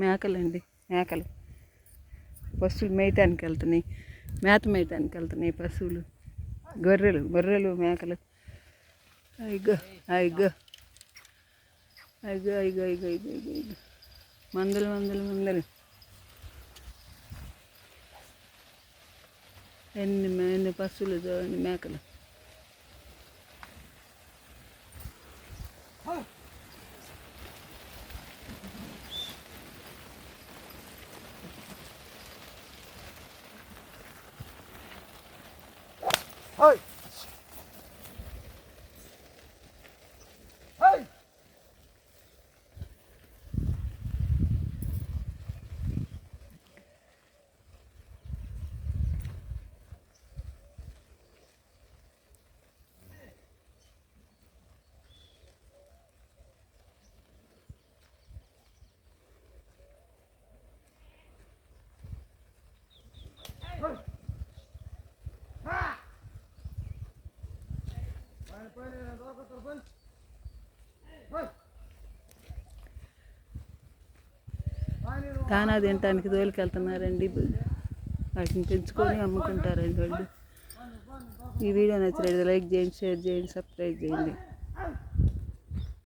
మేకలండి మేకలు. పశువులు మేయటానికి వెళ్తున్నాయి మేత మేయటానికి వెళ్తున్నాయి పశువులు. గొర్రెలు గొర్రెలు మేకలు. అయిగో అయిగో అయిగో అయిగో అయిగో అయిగో అయిగో అయిగో మందలు మందలు మందులు. ఎన్ని ఎన్ని పశువులు ఎన్ని మేకలు. Oy! దానా తినటానికి తోలికెళ్తున్నారండి వాటిని పెంచుకొని అమ్ముకుంటారండి వాళ్ళు. ఈ వీడియో నచ్చలేదు లైక్ చేయండి షేర్ చేయండి సబ్స్క్రైబ్ చేయండి.